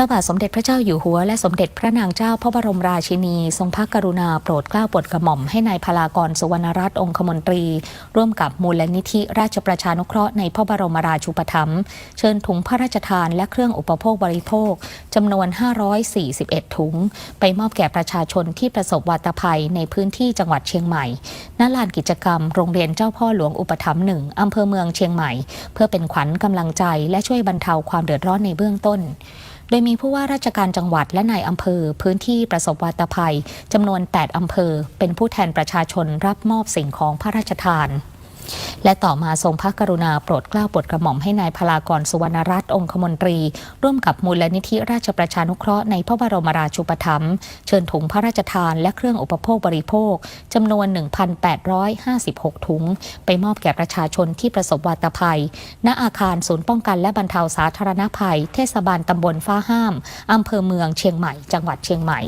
ระบาทสมเด็จพระเจ้าอยู่หัวและสมเด็จพระนางเจ้าพระบรมราชินี ทรงพระกรุณาโปรดเกล้าโปรดกระหม่อมให้นายพลากรสุวรรณรัตน์องคมนตรี ร่วมกับมูลนิธิราชประชานุเคราะห์ในพระบรมราชูปถัมภ์เชิญถุงพระราชทานและเครื่องอุปโภคบริโภคจำนวน 541 ถุง ไปมอบแก่ประชาชนที่ประสบวาตภัยในพื้นที่จังหวัดเชียงใหม่ณลานกิจกรรม โรงเรียนเจ้าพ่อหลวงอุปถัมภ์หนึ่งอำเภอเมืองเชียงใหม่ เพื่อเป็นขวัญกำลังใจและช่วยบรรเทาความเดือดร้อนในเบื้องต้น โดยมีผู้ว่าราชการจังหวัดและนายอำเภอ พื้นที่ประสบวาตภัยจำนวน 8 อำเภอ เป็นผู้แทนประชาชนรับมอบสิ่งของพระราชทาน และต่อมาทรงพระกรุณาโปรดเกล้าโปรดกระหม่อมให้นายพลากรสุวรรณรัตน์องคมนตรี ร่วมกับมูลนิธิราชประชานุเคราะห์ในพระบรมราชูปถัมภ์เชิญถุงพระราชทานและเครื่องอุปโภคบริโภคจำนวน 1,856 ถุง ไปมอบแก่ประชาชนที่ประสบวาตภัย ณอาคารศูนย์ป้องกันและบรรเทาสาธารณภัย เทศบาลตำบลฟ้าห้ามอำเภอเมืองเชียงใหม่ จังหวัดเชียงใหม่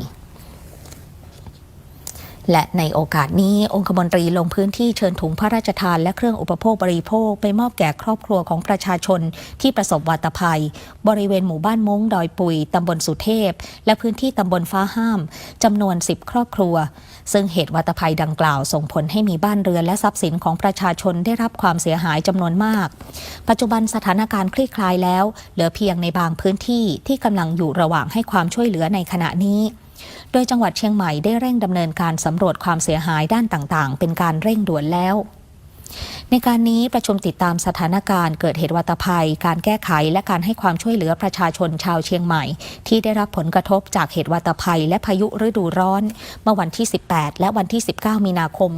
และในโอกาสนี้องคมนตรีลงพื้นที่เชิญถุงพระราชทานและเครื่องอุปโภคบริโภคไปมอบแก่ครอบครัวของประชาชนที่ประสบวาตภัย บริเวณหมู่บ้านม้งดอยปุยตำบลสุเทพ และพื้นที่ตำบลฟ้าห้ามจำนวน 10 ครอบครัว ซึ่งเหตุวาตภัยดังกล่าวส่งผลให้มีบ้านเรือนและทรัพย์สินของประชาชนได้รับความเสียหายจำนวนมาก ปัจจุบันสถานการณ์คลี่คลายแล้ว เหลือเพียงในบางพื้นที่ที่กำลังอยู่ระหว่างให้ความช่วยเหลือในขณะนี้ โดยจังหวัดเชียงใหม่ได้เร่งดำเนินการสำรวจความเสียหายด้านต่างๆ เป็นการเร่งด่วนแล้ว ในการนี้ประชุมติดตามสถานการณ์เกิดเหตุวาตภัย การแก้ไขและการให้ความช่วยเหลือประชาชนชาวเชียงใหม่ ที่ได้รับผลกระทบจากเหตุวาตภัย และพายุฤดูร้อน เมื่อวันที่ 18 และวันที่ 19 มีนาคม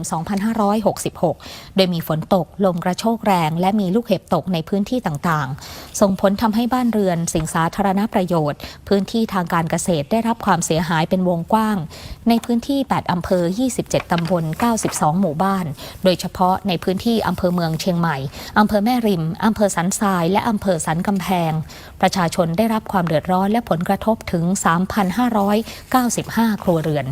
2566 โดยมีฝนตกลมกระโชกแรงและมีลูกเห็บตกในพื้นที่ต่างๆ ส่งผลทำให้บ้านเรือน สิ่งสาธารณประโยชน์ พื้นที่ทางการเกษตรได้รับความเสียหายเป็นวงกว้าง ในพื้นที่ 8 อำเภอ 27 ตำบล 92 หมู่บ้าน โดยเฉพาะในพื้นที่ที่อำเภอเมืองเชียงใหม่อำเภอแม่ริมอำเภอสันทราย และอำเภอสันกำแพง ประชาชนได้รับความเดือดร้อนและผลกระทบถึง 3,595 ครัวเรือน